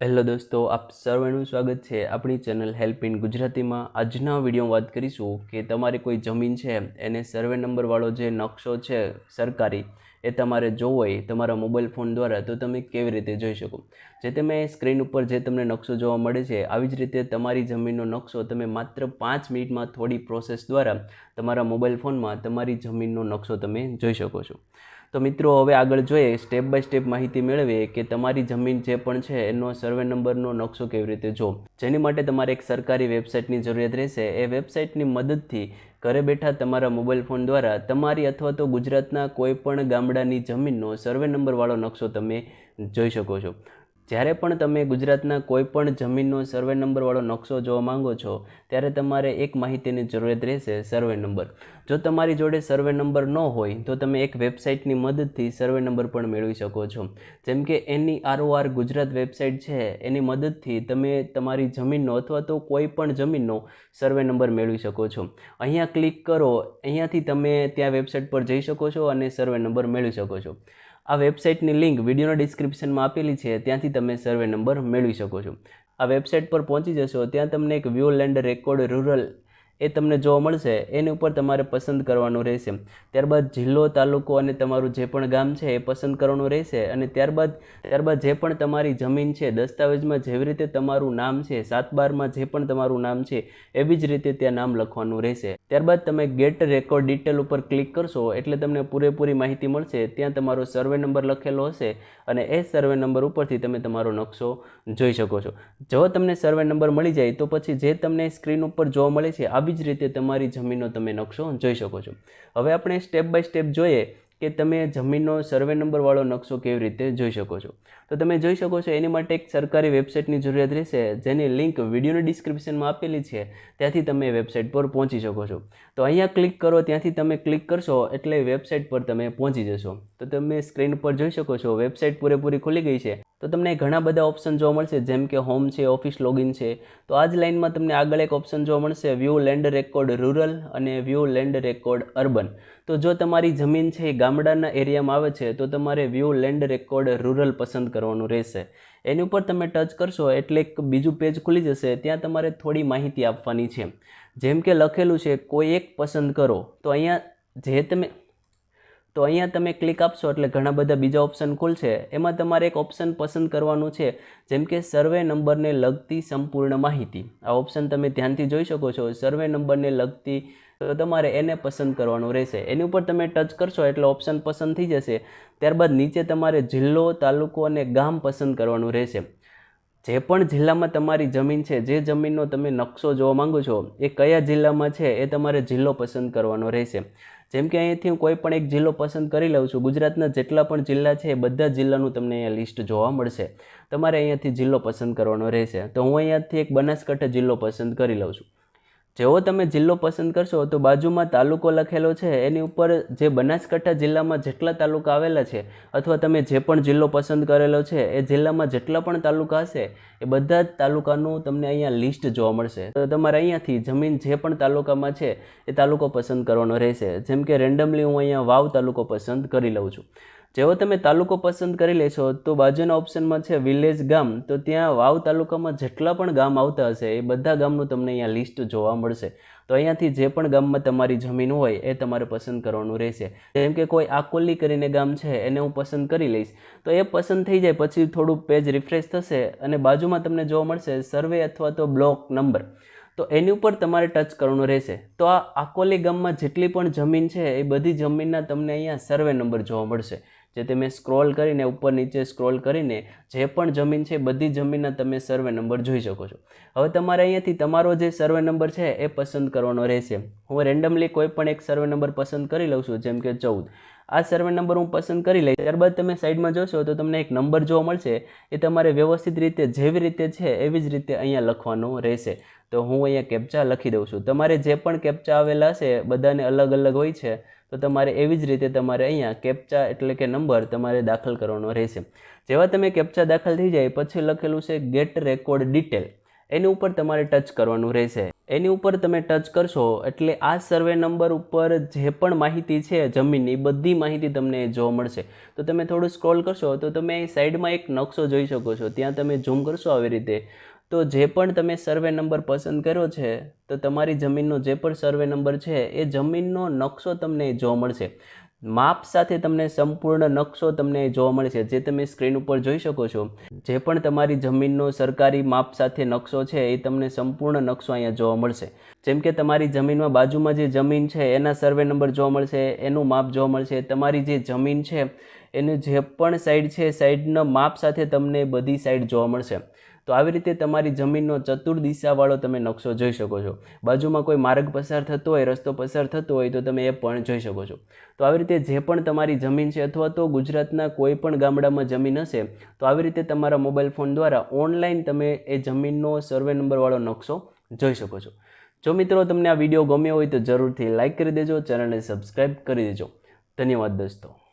Hello દોસ્તો, આપ સર્વેનું સ્વાગત છે આપણી ચેનલ હેલ્પ ઇન ગુજરાતીમાં. આજના વિડીયોમાં વાત કરીશું કે તમારી કોઈ જમીન છે, એને સર્વે નંબરવાળો જે નકશો છે સરકારી, એ તમારે જોવો હોય તમારા મોબાઈલ ફોન દ્વારા, તો તમે કેવી રીતે જોઈ શકો? જે તમે સ્ક્રીન ઉપર જે તમને નકશો જોવા મળે છે, આવી જ રીતે તમારી જમીનનો નકશો તમે માત્ર પાંચ મિનિટમાં થોડી પ્રોસેસ દ્વારા તમારા મોબાઈલ ફોનમાં તમારી જમીનનો નકશો તમે જોઈ શકો છો. તો મિત્રો, હવે આગળ જોઈએ સ્ટેપ બાય સ્ટેપ માહિતી મેળવીએ કે તમારી જમીન જે પણ છે, એનો સર્વે નંબરનો નકશો કેવી રીતે જો જેની માટે તમારે એક સરકારી વેબસાઇટની જરૂરિયાત રહેશે. એ વેબસાઇટની મદદથી ઘરે બેઠા તમારા મોબાઈલ ફોન દ્વારા તમારી અથવા તો ગુજરાતના કોઈ પણ ગામડાની જમીનનો સર્વે નંબરવાળો નકશો તમે જોઈ શકો છો. જ્યારે પણ તમે ગુજરાતના કોઈ પણ જમીનનો સર્વે નંબરવાળો નકશો જોવા માંગો છો, ત્યારે તમારે એક માહિતીની જરૂરિયાત રહેશે સર્વે નંબર. જો તમારી જોડે સર્વે નંબર ન હોય, તો તમે એક વેબસાઇટની મદદથી સર્વે નંબર પણ મેળવી શકો છો. જેમ કે એની આરઓઆર ગુજરાત વેબસાઇટ છે, એની મદદથી તમે તમારી જમીનનો અથવા તો કોઈ પણ જમીનનો સર્વે નંબર મેળવી શકો છો. અહીંયા ક્લિક કરો, અહીંયાથી તમે ત્યાં વેબસાઇટ પર જઈ શકો છો અને સર્વે નંબર મેળવી શકો છો. આ વેબસાઇટની લિંક વિડીયોના ડિસ્ક્રિપ્શનમાં આપેલી છે, ત્યાંથી તમે સર્વે નંબર મેળવી શકો છો. આ વેબસાઇટ પર પહોંચી જશો, ત્યાં તમને એક વ્યૂ લેન્ડ રેકોર્ડ રૂરલ એ તમને જોવા મળશે, એની ઉપર તમારે પસંદ કરવાનું રહેશે. ત્યારબાદ જિલ્લો, તાલુકો અને તમારું જે પણ ગામ છે એ પસંદ કરવાનું રહેશે અને ત્યારબાદ ત્યારબાદ જે પણ તમારી જમીન છે, દસ્તાવેજમાં જેવી રીતે તમારું નામ છે, સાત બારમાં જે પણ તમારું નામ છે, એવી જ રીતે ત્યાં નામ લખવાનું રહેશે. ત્યારબાદ તમે ગેટ રેકોર્ડ ડિટેલ ઉપર ક્લિક કરશો એટલે તમને પૂરેપૂરી માહિતી મળશે, ત્યાં તમારો સર્વે નંબર લખેલો હશે અને એ સર્વે નંબર ઉપરથી તમે તમારો નકશો જોઈ શકો છો. જો તમને સર્વે નંબર મળી જાય તો પછી જે તમને સ્ક્રીન ઉપર જોવા મળે છે આવી જ રીતે તમારી જમીનનો તમે નકશો જોઈ શકો છો. હવે આપણે સ્ટેપ બાય સ્ટેપ જોઈએ કે તમે જમીનનો સર્વે નંબરવાળો નકશો કેવી રીતે જોઈ શકો છો. તો તમે જોઈ શકો છો એની માટે એક સરકારી વેબસાઇટની જરૂરિયાત રહેશે, જેની લિંક વિડીયોની ડિસ્ક્રિપ્શનમાં આપેલી છે. ત્યાંથી તમે વેબસાઇટ પર પહોંચી શકો છો. તો અહીંયા ક્લિક કરો, ત્યાંથી તમે ક્લિક કરશો એટલે વેબસાઇટ પર તમે પહોંચી જશો. તો તમે સ્ક્રીન પર જોઈ શકો છો વેબસાઇટ પૂરેપૂરી ખુલી ગઈ છે. તો તમને ઘણા બધા ઓપ્શન જોવા મળશે, જેમ કે હોમ છે ઓફિસ લોગિન છે. તો આ જ લાઇનમાં તમને આગળ એક ઓપ્શન જોવા મળશે વ્યૂ લેન્ડ રેકોર્ડ રૂરલ અને વ્યૂ લેન્ડ રેકોર્ડ અર્બન તો જો તમારી જમીન છે એ ગામડાના એરિયામાં આવે છે, તો તમારે વ્યૂ લેન્ડ રેકોર્ડ રૂરલ પસંદ કરવાનું રહેશે. એની ઉપર તમે ટચ કરશો એટલે એક બીજું પેજ ખુલી જશે, ત્યાં તમારે થોડી માહિતી આપવાની છે. જેમ કે લખેલું છે, કોઈ એક પસંદ કરો. તો અહીંયા જે તમે તો અહીંયા તમે ક્લિક આપશો એટલે ઘણા બધા બીજા ઓપ્શન ખુલશે. એમાં તમારે એક ઓપ્શન પસંદ કરવાનું છે, જેમ કે સર્વે નંબરને લગતી સંપૂર્ણ માહિતી. આ ઓપ્શન તમે ધ્યાનથી જોઈ શકો છો સર્વે નંબરને લગતી, તો તમારે એને પસંદ કરવાનું રહેશે. એની ઉપર તમે ટચ કરશો એટલે ઓપ્શન પસંદ થઈ જશે. ત્યારબાદ નીચે તમારે જિલ્લો, તાલુકો અને ગામ પસંદ કરવાનું રહેશે. જે પણ જિલ્લામાં તમારી જમીન છે, જે જમીનનો તમે નકશો જોવા માંગો છો, એ કયા જિલ્લામાં છે, એ તમારે જિલ્લો પસંદ કરવાનો રહેશે. જેમ કે અહીંયાથી હું કોઈ પણ એક જિલ્લો પસંદ કરી લઉં છું, ગુજરાતના જેટલા પણ જિલ્લા છે એ બધા જિલ્લાનું તમને અહીંયા લિસ્ટ જોવા મળશે. તમારે અહીંયાથી જિલ્લો પસંદ કરવાનો રહેશે. તો હું અહીંયાથી એક બનાસકાંઠા જિલ્લો પસંદ કરી લઉં છું. જેવો તમે જિલ્લો પસંદ કરશો, તો બાજુમાં તાલુકો લખેલો છે. એની ઉપર જે બનાસકાંઠા જિલ્લામાં જેટલા તાલુકા આવેલા છે, અથવા તમે જે પણ જિલ્લો પસંદ કરેલો છે, એ જિલ્લામાં જેટલા પણ તાલુકા હશે, એ બધા જ તાલુકાનું તમને અહીંયા લિસ્ટ જોવા મળશે. તો તમારે અહીંયાથી જમીન જે પણ તાલુકામાં છે, એ તાલુકો પસંદ કરવાનો રહેશે. જેમ કે રેન્ડમલી હું અહીંયા વાવ તાલુકો પસંદ કરી લઉં છું. જેવો તમે તાલુકો પસંદ કરી લેશો, તો બાજુના ઓપ્શનમાં છે વિલેજ ગામ. તો ત્યાં વાવ તાલુકામાં જેટલા પણ ગામ આવતા હશે, એ બધા ગામનું તમને અહીંયા લિસ્ટ જોવા મળશે. તો અહીંયાથી જે પણ ગામમાં તમારી જમીન હોય, એ તમારે પસંદ કરવાનું રહેશે. જેમ કે કોઈ આકોલી કરીને ગામ છે, એને હું પસંદ કરી લઈશ. તો એ પસંદ થઈ જાય, પછી થોડું પેજ રિફ્રેશ થશે અને બાજુમાં તમને જોવા મળશે સર્વે અથવા તો બ્લોક નંબર તો એની ઉપર તમારે ટચ કરવાનું રહેશે. તો આ આકોલી ગામમાં જેટલી પણ જમીન છે, એ બધી જમીનના તમને અહીંયા સર્વે નંબર જોવા મળશે. જે તમે સ્ક્રોલ કરીને ઉપર નીચે સ્ક્રોલ કરીને જે પણ જમીન છે બધી જમીનના તમે સર્વે નંબર જોઈ શકો છો. હવે તમારે અહીંયાથી તમારો જે સર્વે નંબર છે એ પસંદ કરવાનો રહેશે. હું રેન્ડમલી કોઈ પણ એક સર્વે નંબર પસંદ કરી લઉં છું, જેમ કે ચૌદ. આ સર્વે નંબર હું પસંદ કરી લઈશ. ત્યારબાદ તમે સાઈડમાં જોશો તો તમને એક નંબર જોવા મળશે. એ તમારે વ્યવસ્થિત રીતે, જેવી રીતે છે એવી જ રીતે અહીંયા લખવાનો રહેશે. તો હું અહીંયા કેપ્ચા લખી દઉં છું. તમારે જે પણ કેપ્ચા આવેલા હશે બધાને અલગ અલગ હોય છે. તો તમારે એવી જ રીતે તમારે અહીંયા કેપ્ચા એટલે કે નંબર તમારે દાખલ કરવાનો રહેશે. જેવા તમે કેપ્ચા દાખલ થઈ જાય, પછી લખેલું છે ગેટ રેકોર્ડ ડિટેલ એની ઉપર તમારે ટચ કરવાનું રહેશે. એની ઉપર તમે ટચ કરશો એટલે આ સર્વે નંબર ઉપર જે પણ માહિતી છે, જમીનની બધી માહિતી તમને જોવા મળશે. તો તમે થોડું સ્ક્રોલ કરશો, તો તમે સાઈડમાં એક નકશો જોઈ શકો છો. ત્યાં તમે ઝૂમ કરશો આવી રીતે. તો જે પણ તમે સર્વે નંબર પસંદ કર્યો છે, તો તમારી જમીનનો જે પણ સર્વે નંબર છે, એ જમીનનો નકશો તમને જોવા મળશે. માપ સાથે તમને સંપૂર્ણ નકશો તમને જોવા મળશે, જે તમે સ્ક્રીન ઉપર જોઈ શકો છો. જે પણ તમારી જમીનનો સરકારી માપ સાથે નકશો છે, એ તમને સંપૂર્ણ નકશો અહીંયા જોવા મળશે. જેમ કે તમારી જમીનમાં બાજુમાં જે જમીન છે, એના સર્વે નંબર જોવા મળશે, એનું માપ જોવા મળશે. તમારી જે જમીન છે, એનું જે પણ સાઈડ છે સાઈડના માપ સાથે તમને બધી સાઈડ જોવા મળશે. તો આવી રીતે તમારી જમીનનો ચતુર દિશાવાળો તમે નકશો જોઈ શકો છો. બાજુમાં કોઈ માર્ગ પસાર થતો હોય, રસ્તો પસાર થતો હોય, તો તમે એ પણ જોઈ શકો છો. તો આવી રીતે જે પણ તમારી જમીન છે અથવા તો ગુજરાતના કોઈ પણ ગામડામાં જમીન હશે, તો આવી રીતે તમારા મોબાઈલ ફોન દ્વારા ઓનલાઈન તમે એ જમીનનો સર્વે નંબરવાળો નકશો જોઈ શકો છો. જો મિત્રો તમને આ વીડિયો ગમ્યો હોય તો જરૂરથી લાઇક કરી દેજો, ચેનલને સબસ્ક્રાઈબ કરી દેજો. ધન્યવાદ દોસ્તો.